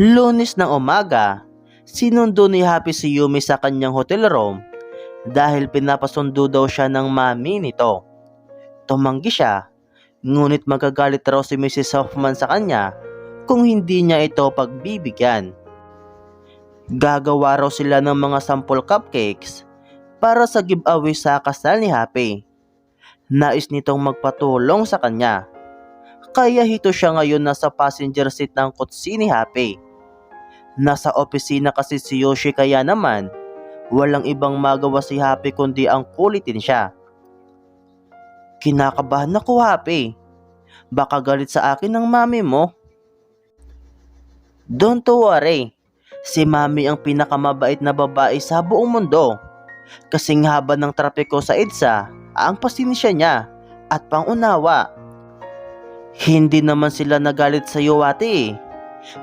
Lunes ng umaga, sinundo ni Happy si Yumi sa kanyang hotel room dahil pinapasundo daw siya ng mami nito. Tumanggi siya, ngunit magagalit raw si Mrs. Hoffman sa kanya kung hindi niya ito pagbibigyan. Gagawa raw sila ng mga sample cupcakes para sa giveaway sa kasal ni Happy. Nais nitong magpatulong sa kanya. Kaya hito siya ngayon nasa passenger seat ng kutsi ni Happy. Nasa opisina kasi si Yoshi kaya naman walang ibang magawa si Happy kundi ang kulitin siya. Kinakabahan ako Happy. Baka galit sa akin ng mami mo. Don't worry. Si mami ang pinakamabait na babae sa buong mundo. Kasing haba ng trapiko sa EDSA, ang pasinsya niya at pangunawa. Hindi naman sila nagalit sa iyo ate.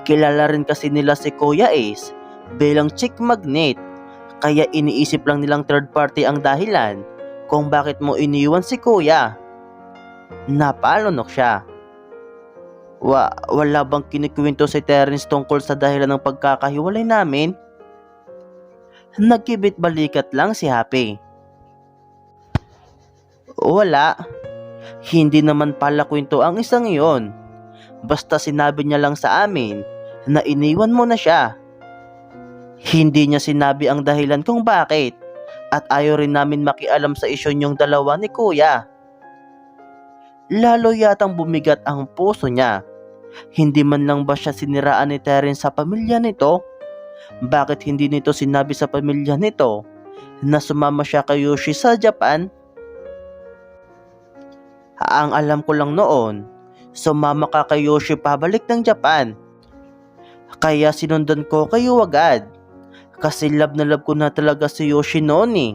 Kilala rin kasi nila si Kuya Ace bilang chick magnet. Kaya iniisip lang nilang third party ang dahilan kung bakit mo iniwan si Kuya. Napalunok siya. Wa, wala bang kinikwento si Terence tungkol sa dahilan ng pagkakahiwalay namin? Nagkibit balikat lang si Happy. Wala. Hindi naman pala kwento ang isang iyon. Basta sinabi niya lang sa amin na iniwan mo na siya. Hindi niya sinabi ang dahilan kung bakit at ayaw rin namin makialam sa isyo niyong dalawa ni kuya. Lalo yatang bumigat ang puso niya. Hindi man lang ba siya siniraan ni Terence sa pamilya nito? Bakit hindi nito sinabi sa pamilya nito na sumama siya kay Yoshi sa Japan? Ang alam ko lang noon, sumama ka kay Yoshi pabalik ng Japan. Kaya sinundan ko kayo agad. Kasi love na love ko na talaga si Yoshi noon eh.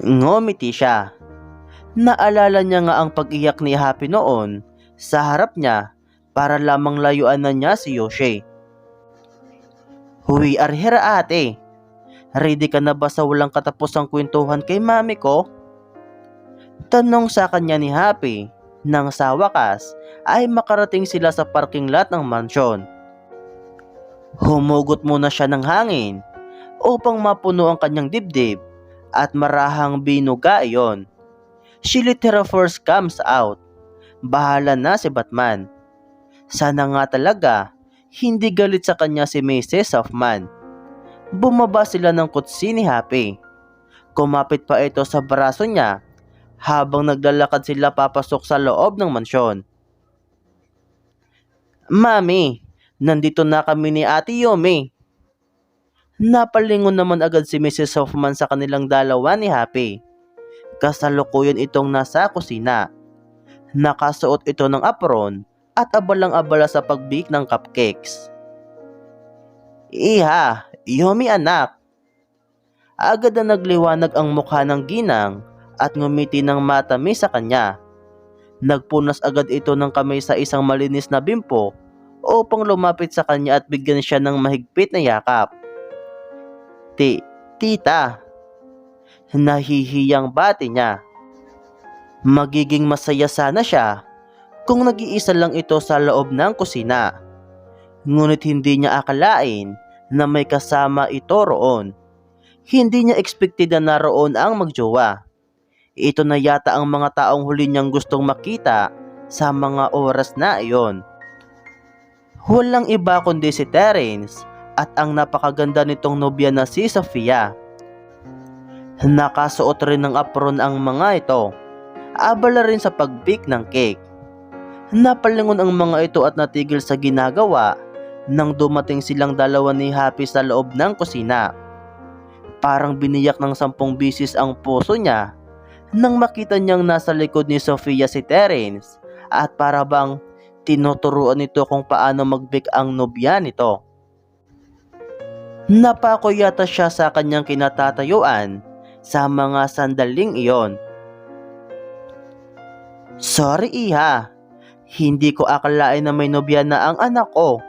Ngumiti siya. Naalala niya nga ang pag-iyak ni Happy noon sa harap niya para lamang layuan na niya si Yoshi. We are here ate. Ready ka na ba sa walang katapusang kwentuhan kay mami ko? Tanong sa kanya ni Happy nang sa wakas ay makarating sila sa parking lot ng mansyon. Humugot muna siya ng hangin upang mapuno ang kanyang dibdib at marahang binuga iyon. She literally first comes out. Bahala na si Batman. Sana nga talaga hindi galit sa kanya si Mrs. Hoffman. Bumaba sila ng kutsi ni Happy. Kumapit pa ito sa braso niya habang naglalakad sila papasok sa loob ng mansyon. Mami, nandito na kami ni Ate Yomi. Napalingon naman agad si Mrs. Hoffman sa kanilang dalawa ni Happy. Kasalukuyan itong nasa kusina. Nakasuot ito ng apron at abalang-abala sa pagbik ng cupcakes. Iha, Yomi anak. Agad na nagliwanag ang mukha ng ginang at ngumiti ng matamis sa kanya. Nagpunas agad ito ng kamay sa isang malinis na bimpo upang lumapit sa kanya at bigyan siya ng mahigpit na yakap. Ti, tita, nahihiyang bati niya. Magiging masaya sana siya kung nag-iisa lang ito sa loob ng kusina. Ngunit hindi niya akalain na may kasama ito roon. Hindi niya expected na naroon ang magjowa. Ito na yata ang mga taong huli niyang gustong makita sa mga oras na iyon. Walang iba kundi si Terence at ang napakaganda nitong nobya na si Sofia. Nakasuot rin ng apron ang mga ito. Abala rin sa pagbik ng cake. Napalingon ang mga ito at natigil sa ginagawa nang dumating silang dalawa ni Happy sa loob ng kusina. Parang biniyak ng sampung bisis ang puso niya nang makita niyang nasa likod ni Sofia si Terence at para bang tinuturuan nito kung paano magbik ang nobya nito. Napako yata siya sa kanyang kinatatayuan sa mga sandaling iyon. Sorry iha, hindi ko akalain na may nobya na ang anak ko.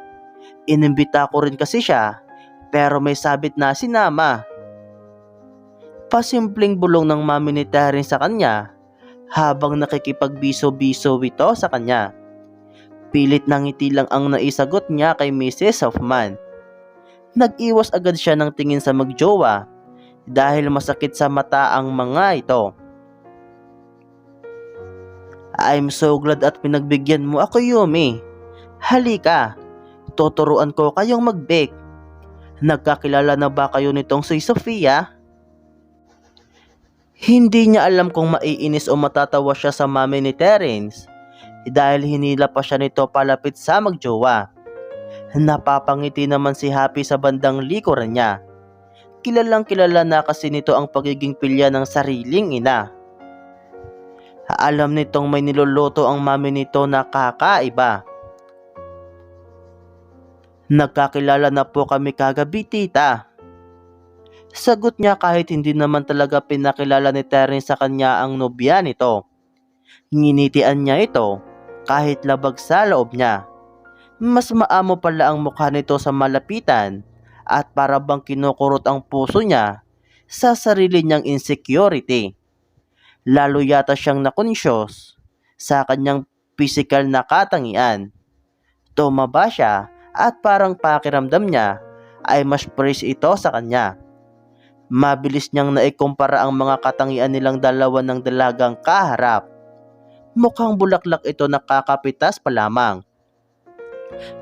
Inimbita ko rin kasi siya, pero may sabit na sinama. Pasimpleng bulong ng mami ni Terence sa kanya habang nakikipagbiso-biso ito sa kanya. Pilit na ngiti lang ang naisagot niya kay Mrs. Hoffman. Nag-iwas agad siya ng tingin sa magjowa dahil masakit sa mata ang mga ito. I'm so glad at pinagbigyan mo ako, Yumi. Halika, tuturuan ko kayong mag-bake. Nagkakilala na ba kayo nitong si Sofia? Hindi niya alam kung maiinis o matatawa siya sa mami ni Terence dahil hinila pa siya nito palapit sa magjowa. Napapangiti naman si Happy sa bandang likuran niya. Kilalang kilala na kasi nito ang pagiging pilya ng sariling ina. Alam nitong may niluluto ang mami nito na kakaiba. Nagkakilala na po kami kagabi, tita. Sagot niya kahit hindi naman talaga pinakilala ni Terence sa kanya ang nobya nito. Nginitian niya ito kahit labag sa loob niya. Mas maamo pala ang mukha nito sa malapitan at para bang kinukurot ang puso niya sa sarili niyang insecurity. Lalo yata siyang nakonsyos sa kanyang physical na katangian. Tumaba siya at parang pakiramdam niya ay mas praise ito sa kanya. Mabilis niyang naikumpara ang mga katangian nilang dalawa ng dalagang kaharap. Mukhang bulaklak ito nakakapitas pa lamang.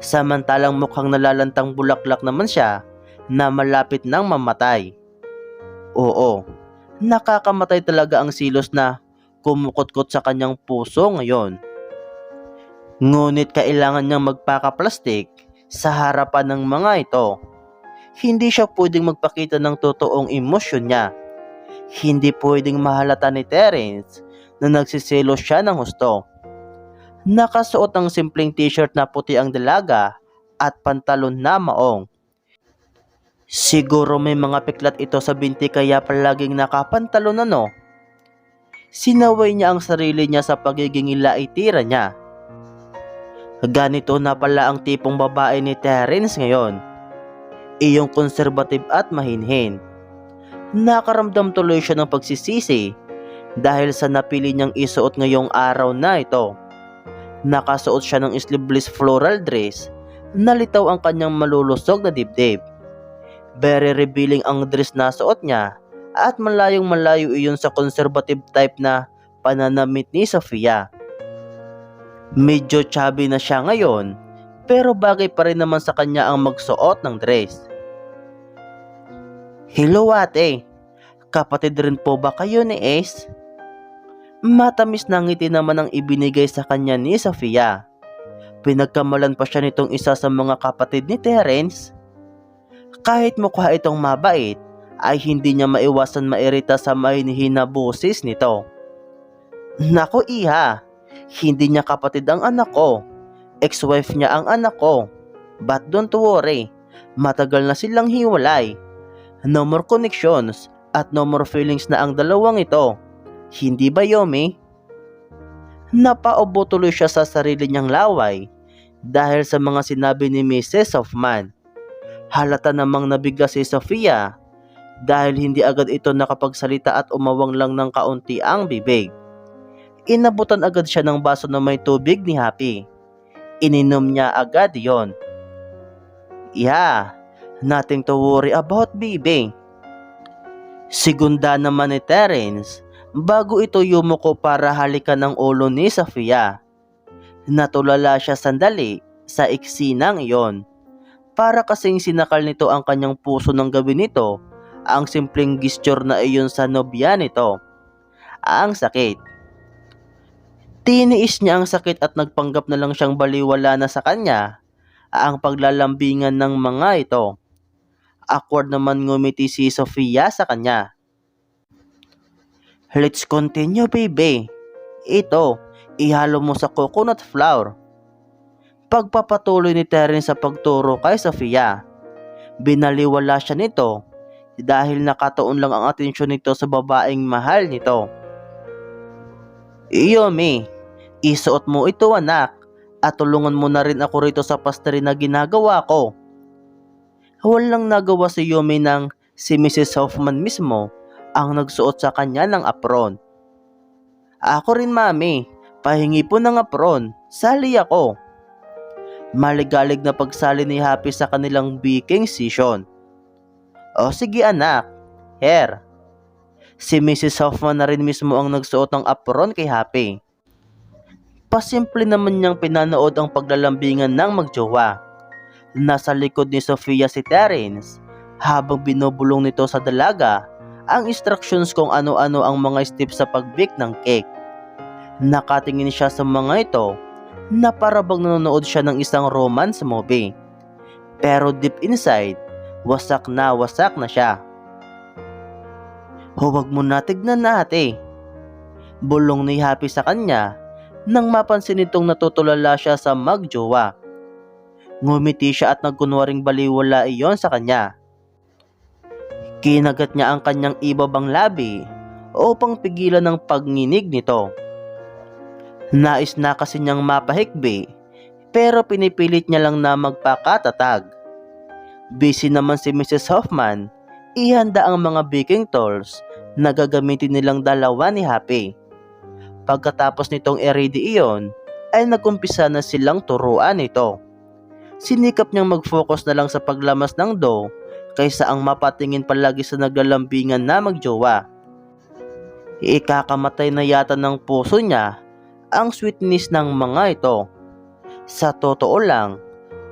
Samantalang mukhang nalalantang bulaklak naman siya na malapit nang mamatay. Oo, nakakamatay talaga ang silos na kumukutkot sa kanyang puso ngayon. Ngunit kailangan niyang magpaka-plastic sa harapan ng mga ito. Hindi siya pwedeng magpakita ng totoong emosyon niya. Hindi pwedeng mahalata ni Terence na nagsiselo siya ng husto. Nakasuot ng simpleng t-shirt na puti ang dalaga at pantalon na maong. Siguro may mga piklat ito sa binti kaya palaging nakapantalon ano. Sinaway niya ang sarili niya sa pagiging ilaitira niya. Ganito na pala ang tipong babae ni Terence ngayon. Iyong konserbative at mahinhin. Nakaramdam tuloy siya ng pagsisisi dahil sa napili niyang isuot ngayong araw na ito. Nakasuot siya ng sleeveless floral dress, nalitaw ang kanyang malulusog na dibdib. Very revealing ang dress na suot niya at malayong malayo iyon sa conservative type na pananamit ni Sofia. Medyo chubby na siya ngayon pero bagay pa rin naman sa kanya ang magsuot ng dress. Hello ate, kapatid rin po ba kayo ni Ace? Matamis na ngiti naman ang ibinigay sa kanya ni Sofia. Pinagkamalan pa siya nitong isa sa mga kapatid ni Terence. Kahit mukha itong mabait, ay hindi niya maiwasan mairita sa mahinihin na nito. Nako iha, hindi niya kapatid ang anak ko. Ex-wife niya ang anak ko. But don't worry, matagal na silang hiwalay. No more connections at no more feelings na ang dalawang ito. Hindi ba Yomi? Napaubo tuloy siya sa sarili niyang laway dahil sa mga sinabi ni Mrs. Hoffman. Halata namang nabigla si Sofia dahil hindi agad ito nakapagsalita at umawang lang ng kaunti ang bibig. Inabutan agad siya ng baso na may tubig ni Happy. Ininom niya agad yon. Yeah, nothing to worry about baby. Sigunda naman ni Terence bago ito yumuko para halikan ng ulo ni Sofia. Natulala siya sandali sa iksinang iyon. Para kasing sinakal nito ang kanyang puso ng gabi nito, ang simpleng gesture na iyon sa nobya nito. Ang sakit. Tiniis niya ang sakit at nagpanggap na lang siyang baliwala na sa kanya ang paglalambingan ng mga ito. Awkward naman ngumiti si Sofia sa kanya. Let's continue baby. Ito, ihalo mo sa coconut flour. Pagpapatuloy ni Terence sa pagturo kay Sofia. Binaliwala siya nito dahil nakataon lang ang atensyon nito sa babaeng mahal nito. Iyomi, isuot mo ito anak at tulungan mo na rin ako rito sa pastry na ginagawa ko. Walang nagawa si Yumi ng si Mrs. Hoffman mismo ang nagsuot sa kanya ng apron. Ako rin mami, pahingi po ng apron, sali ako. maligalig na pagsali ni Happy sa kanilang baking session. O sige anak, here. Si Mrs. Hoffman na rin mismo ang nagsuot ng apron kay Happy. Pasimple naman niyang pinanood ang paglalambingan ng magjowa. Nasa likod ni Sofia si Terence habang binubulong nito sa dalaga ang instructions kung ano-ano ang mga steps sa pagbake ng cake. Nakatingin siya sa mga ito na parabang nanonood siya ng isang romance movie. Pero deep inside, wasak na wasak na siya. Huwag mo na tignan na ate. Bulong ni Happy sa kanya nang mapansin nitong natutulala siya sa magjowa. Ngumiti siya at nagkunwaring baliwala iyon sa kanya. Kinagat niya ang kanyang ibabang labi upang pigilan ng pagninig nito. Nais na kasi niyang mapahikbi pero pinipilit niya lang na magpakatatag. Busy naman si Mrs. Hoffman, ihanda ang mga baking tools na gagamitin nilang dalawa ni Happy. Pagkatapos nitong i-ready iyon, ay nagumpisa na silang turuan ito. Sinikap niyang mag-focus na lang sa paglamas ng dough kaysa ang mapatingin palagi sa naglalambingan na magjowa. Ikakamatay na yata ng puso niya ang sweetness ng mga ito. Sa totoo lang,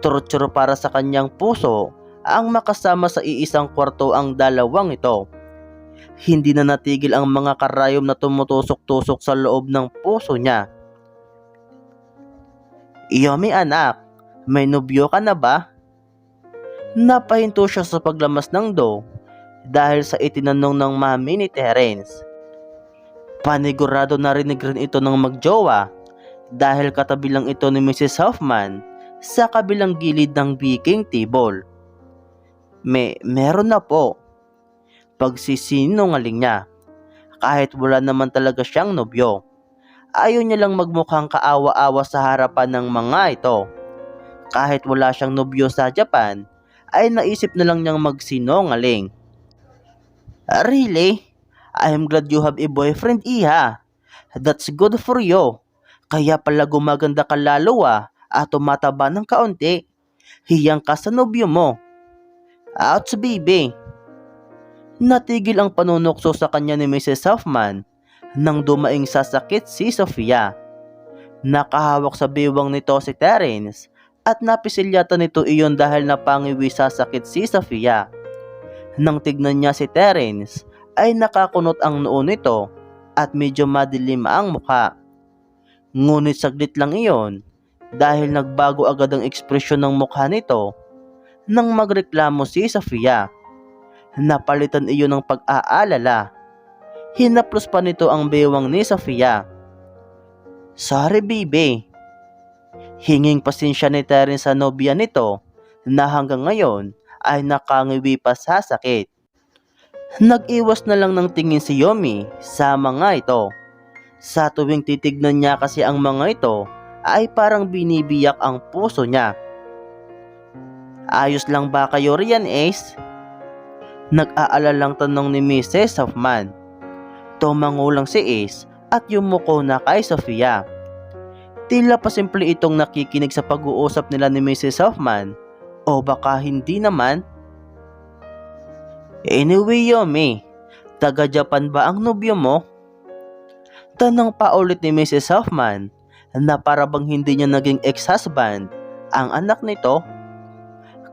torture para sa kanyang puso ang makasama sa iisang kwarto ang dalawang ito. Hindi na natigil ang mga karayom na tumutusok-tusok sa loob ng puso niya. Yomi anak, may nobyo ka na ba? Napahinto siya sa paglamas ng dough dahil sa itinanong ng mami ni Terence. Panigurado narinig rin ito ng magjowa dahil katabi lang ito ni Mrs. Hoffman sa kabilang gilid ng baking table. May, meron na po. Pagsisinungaling niya. Kahit wala naman talaga siyang nobyo. Ayaw niya lang magmukhang kaawa-awa sa harapan ng mga ito. Kahit wala siyang nobyo sa Japan, ay naisip na lang niyang magsinungaling. Really? I'm glad you have a boyfriend, Iha. That's good for you. Kaya pala gumaganda ka lalo ah, at tumataba ng kaunti. Hiyang ka sa nobyo mo. Ouch, baby. Natigil ang panunokso sa kanya ni Mrs. Hoffman nang dumaing sa sakit si Sofia. Nakahawak sa biwang nito si Terence at napisilyata nito iyon dahil napangiwi sa sakit si Sofia. Nang tignan niya si Terence ay nakakunot ang noo nito at medyo madilim ang mukha. Ngunit saglit lang iyon dahil nagbago agad ang ekspresyon ng mukha nito nang magreklamo si Sofia. Napalitan iyon ng pag-aalala. Hinaplos pa nito ang bewang ni Sofia. Sorry baby. Hinging pasensya ni Terence sa nobya nito na hanggang ngayon ay nakangiwi pa sa sakit. Nag-iwas na lang ng tingin si Yomi sa mga ito. Sa tuwing titignan niya kasi ang mga ito ay parang binibiyak ang puso niya. Ayos lang ba kayo riyan, Ace? Nag-aalalang tanong ni Mrs. Hoffman. Tumangulang si Ace at yumuko na kay Sofia. Tila pa simple itong nakikinig sa pag-uusap nila ni Mrs. Hoffman o baka hindi naman. Anyway, Yomi, taga Japan ba ang nobyo mo? Tanong pa ulit ni Mrs. Hoffman na para bang hindi niya naging ex-husband ang anak nito.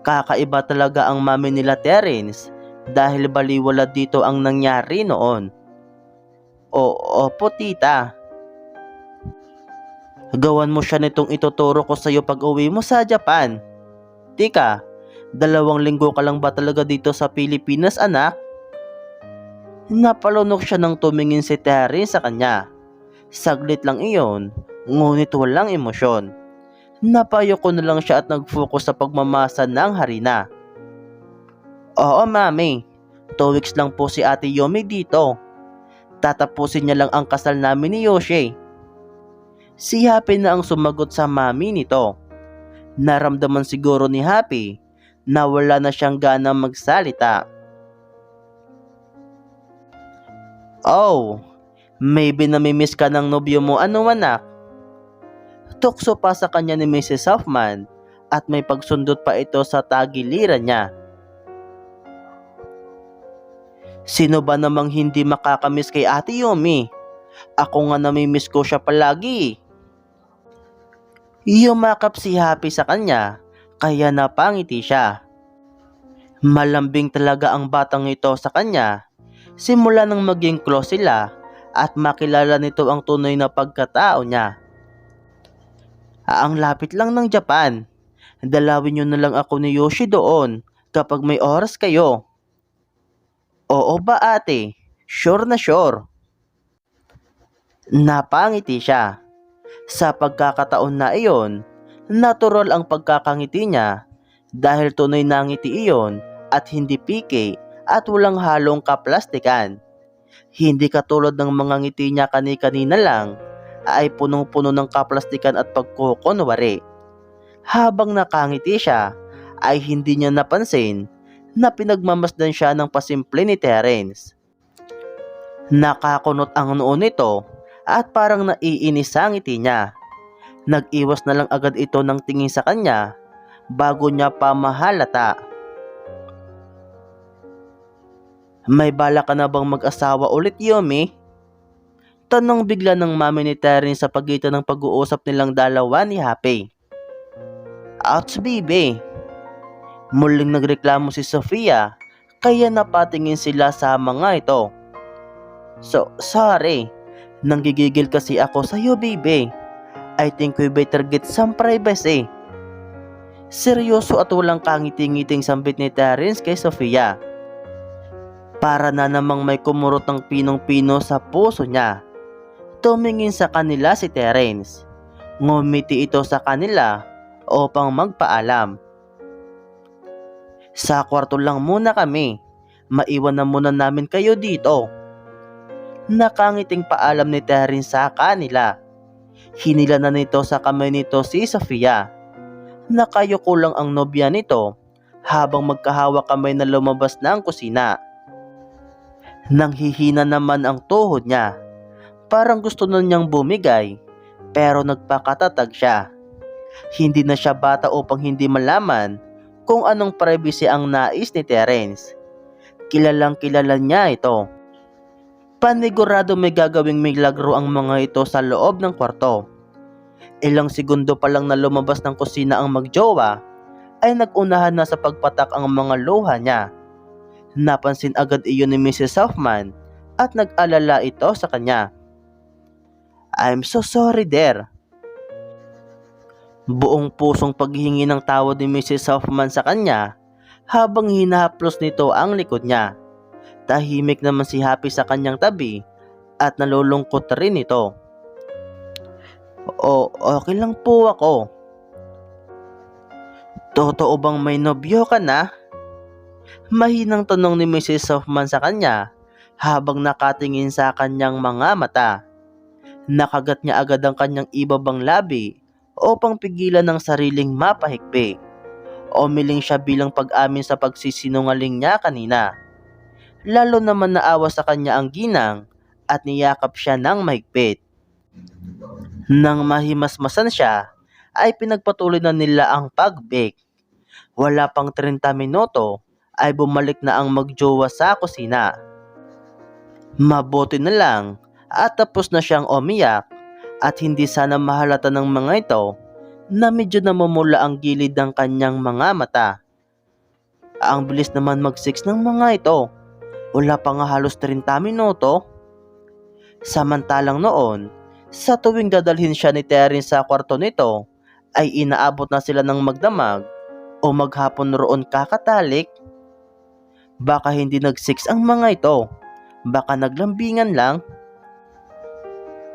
Kakaiba talaga ang mami nila Terence dahil baliwala dito ang nangyari noon. O, opo tita. Gawan mo siya nitong ituturo ko sa iyo pag uwi mo sa Japan. Tika, dalawang linggo ka lang ba talaga dito sa Pilipinas anak? Napalunok siya nang tumingin si Terry sa kanya. Saglit lang iyon, ngunit walang emosyon. Napayo ko na lang siya at nag-focus sa pagmamasa ng harina. Oo mami, two weeks lang po si ate Yomi dito. Tatapusin niya lang ang kasal namin ni Yoshi. Si Happy na ang sumagot sa mami nito. Naramdaman siguro ni Happy na wala na siyang gana magsalita. Oh, maybe namimiss ka ng nobyo mo ano anak? Tukso pa sa kanya ni Mrs. Hoffman at may pagsundot pa ito sa tagiliran niya. Sino ba namang hindi makakamiss kay Ate Yumi? Ako nga namimiss ko siya palagi. Yumakap si Happy sa kanya, kaya napangiti siya. Malambing talaga ang batang ito sa kanya. Simula nang maging close sila at makilala nito ang tunay na pagkatao niya. Ang lapit lang ng Japan. Dalawin niyo na lang ako ni Yoshi doon kapag may oras kayo. Oo ba ate? Sure na sure. Napangiti siya. Sa pagkakataon na iyon, natural ang pagkakangiti niya dahil tunay na ngiti iyon at hindi pike at walang halong kaplastikan. Hindi katulad ng mga ngiti niya kani-kanina lang ay punong-puno ng kaplastikan at pagkukunwari. Habang nakangiti siya, ay hindi niya napansin na pinagmamasdan siya ng pasimple ni Terence. Nakakunot ang noo nito at parang naiinis sa ngiti niya. Nag-iwas na lang agad ito ng tingin sa kanya bago niya pa mahalata. May bala ka na bang mag-asawa ulit, Yomi? Tanong bigla ng mami ni Terence sa pagitan ng pag-uusap nilang dalawa ni Happy. Ouch, baby. Muling nagreklamo si Sofia kaya napatingin sila sa mga ito. So, sorry. Nanggigigil kasi ako sa iyo, baby. I think we better get some privacy. Seryoso at walang kangiti-ngiting sambit ni Terence kay Sofia. Para na namang may kumurot ng pinong-pino sa puso niya. Tumingin sa kanila si Terence. Ngumiti ito sa kanila upang magpaalam. Sa kwarto lang muna kami. Maiwan na muna namin kayo dito. Nakangiting paalam ni Terence sa kanila. Hinila na nito sa kamay nito si Sofia. Nakayuko lang ang nobya nito habang magkahawak kamay na lumabas ng kusina. Nang hihina naman ang tuhod niya. Parang gusto na niyang bumigay pero nagpakatatag siya. Hindi na siya bata upang hindi malaman kung anong privacy ang nais ni Terence. Kilalang kilala niya ito. Panigurado may gagawing milagro ang mga ito sa loob ng kwarto. Ilang segundo pa lang na lumabas ng kusina ang magjowa ay nagunahan na sa pagpatak ang mga luha niya. Napansin agad iyon ni Mrs. Hoffman at nag-alala ito sa kanya. I'm so sorry, dear. Buong pusong paghihingi ng tawad ni Mrs. Hoffman sa kanya habang hinahaplos nito ang likod niya. Tahimik naman si Happy sa kanyang tabi at nalulungkot rin ito. O, okay lang po ako. Totoo bang may nobyo ka na? Mahinang tanong ni Mrs. Hoffman sa kanya habang nakatingin sa kanyang mga mata. Nakagat niya agad ang kanyang ibabang labi upang pigilan ng sariling mapahigpi. Umiling siya bilang pag-amin sa pagsisinungaling niya kanina. Lalo naman naawa sa kanya ang ginang at niyakap siya ng mahigpit. Nang mahimasmasan siya, ay pinagpatuloy na nila ang pag-bake. Wala pang 30 minuto ay bumalik na ang magjowa sa kusina. Mabuti na lang at tapos na siyang umiyak at hindi sana mahalata ng mga ito na medyo namumula ang gilid ng kanyang mga mata. Ang bilis naman mag-six ng mga ito. Wala pa nga halos 30 minuto. Samantalang noon, sa tuwing dadalhin siya ni Terence sa kwarto nito, ay inaabot na sila ng magdamag o maghapon roon kakatalik. Baka hindi nag-six ang mga ito. Baka naglambingan lang.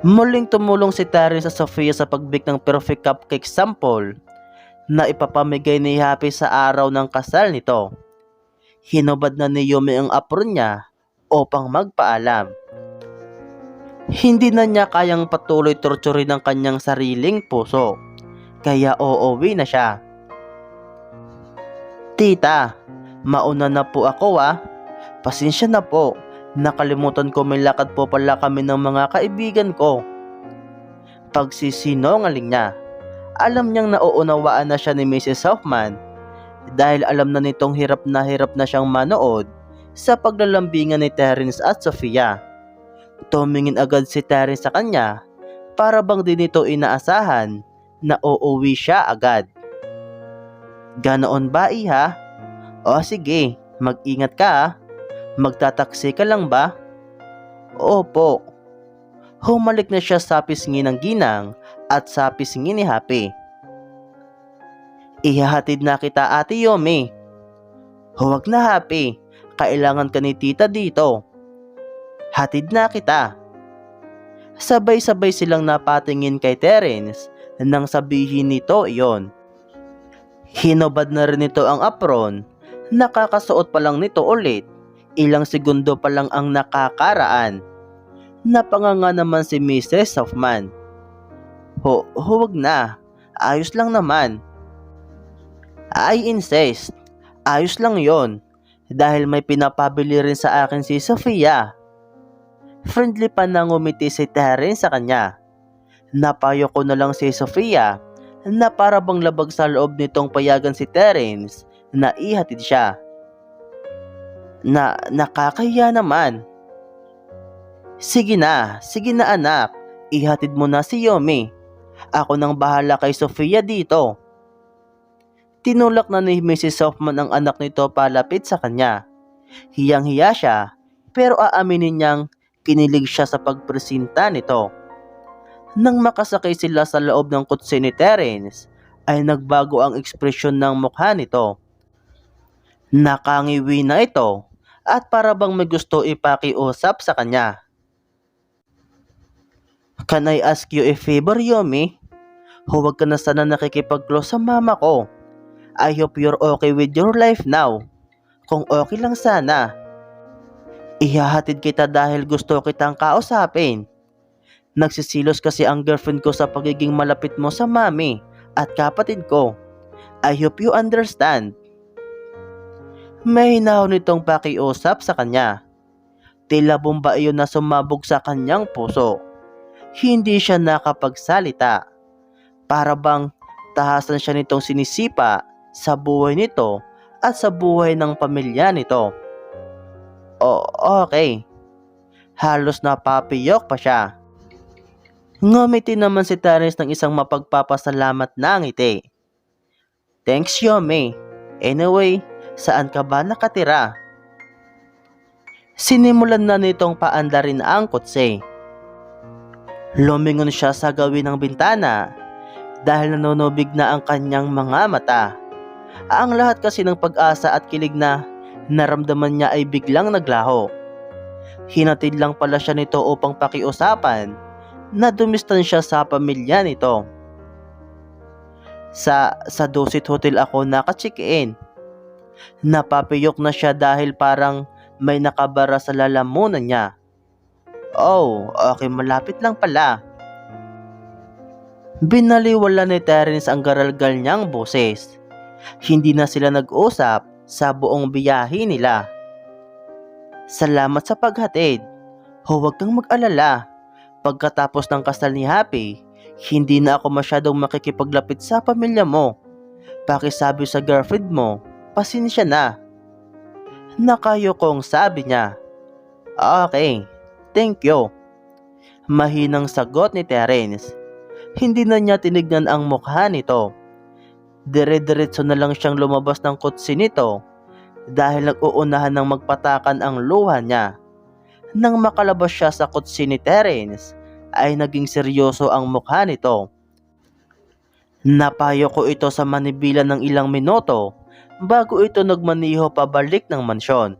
Muling tumulong si Terence sa Sofia sa pagbik ng perfect cupcake sample na ipapamigay ni Happy sa araw ng kasal nito. Hinubad na ni Yumi ang apron niya upang magpaalam. Hindi na niya kayang patuloy torturin ang kanyang sariling puso, kaya uuwi na siya. Tita, mauna na po ako ah. Pasensya na po, nakalimutan ko may lakad po pala kami ng mga kaibigan ko. Pagsisinungaling niya, alam niyang nauunawaan na siya ni Mrs. Hoffman dahil alam na nitong hirap na hirap na siyang manood sa paglalambingan ni Terence at Sofia. Tumingin agad si Terence sa kanya para bang din ito inaasahan na uuwi siya agad. Ganoon ba iha? O sige, mag-ingat ka. Magtataksi ka lang ba? Opo. Humalik na siya sa pisngi ng ginang at sa pisngi ni Happy. Ihahatid na kita ate Yomi. Huwag na Happy, kailangan ka ni tita dito. Hatid na kita. Sabay-sabay silang napatingin kay Terence nang sabihin nito iyon. Hinubad na rin nito ang apron, nakakasuot pa lang nito ulit, ilang segundo pa lang ang nakakaraan. Napanganga naman si Mrs. Hoffman. Ho, huwag na, ayos lang naman. I insist, ayos lang yon dahil may pinapabili rin sa akin si Sofia. Friendly pa nang umiti si Terence sa kanya. Napayo ko na lang si Sofia na para bang labag sa loob nitong payagan si Terence na ihatid siya. Na nakakahiya naman. Sige na, sige na anak, ihatid mo na si Yomi. Ako nang bahala kay Sofia dito. Tinulak na ni Mrs. Hoffman ang anak nito palapit sa kanya. Hiyang-hiya siya, pero aaminin niyang kinilig siya sa pagpresinta nito. Nang makasakay sila sa loob ng kutsi ni Terence, ay nagbago ang ekspresyon ng mukha nito. Nakangiwi na ito at para bang may gusto ipakiusap sa kanya. Can I ask you a favor, Yomi? Huwag ka na sana nakikipag-close sa mama ko. I hope you're okay with your life now. Kung okay lang sana. Ihahatid kita dahil gusto kitang kausapin. Nagsisilos kasi ang girlfriend ko sa pagiging malapit mo sa mami at kapatid ko. I hope you understand. May hinahon nitong pakiusap sa kanya. Tila bomba iyon na sumabog sa kanyang puso. Hindi siya nakapagsalita. Para bang tahasan siya nitong sinisipa sa buhay nito at sa buhay ng pamilya nito. O, okay. Halos napapiyok pa siya. Ngumiti naman si Terence ng isang mapagpapasalamat na ngiti. Thanks, Yomi. Anyway, saan ka ba nakatira? Sinimulan na nitong paandarin ang kutse. Lumingon siya sa gawin ng bintana dahil nanonobig na ang kanyang mga mata. Ang lahat kasi ng pag-asa at kilig na naramdaman niya ay biglang naglaho. Hinatid lang pala siya nito upang pakiusapan na dumistansya sa pamilya nito. Sa sa Dusit Hotel ako naka-check-in. Napapiyok na siya dahil parang may nakabara sa lalamunan niya. Oh, okay malapit lang pala. Binaliwala ni Terence ang garalgal niyang boses. Hindi na sila nag-usap sa buong biyahe nila. Salamat sa paghatid. Huwag kang mag-alala. Pagkatapos ng kasal ni Happy, hindi na ako masyadong makikipaglapit sa pamilya mo. Pakisabi sa girlfriend mo, pasensya na. Nakayo kong sabi niya. Okay, thank you. Mahinang sagot ni Terence. Hindi na niya tinignan ang mukha nito. Dire-diretso na lang siyang lumabas ng kutsi nito dahil nag-uunahan ng magpatakan ang luha niya. Nang makalabas siya sa kutsi ni Terence, ay naging seryoso ang mukha nito. Napayo ko ito sa manibilan ng ilang minuto bago ito nagmaniho pabalik ng mansyon.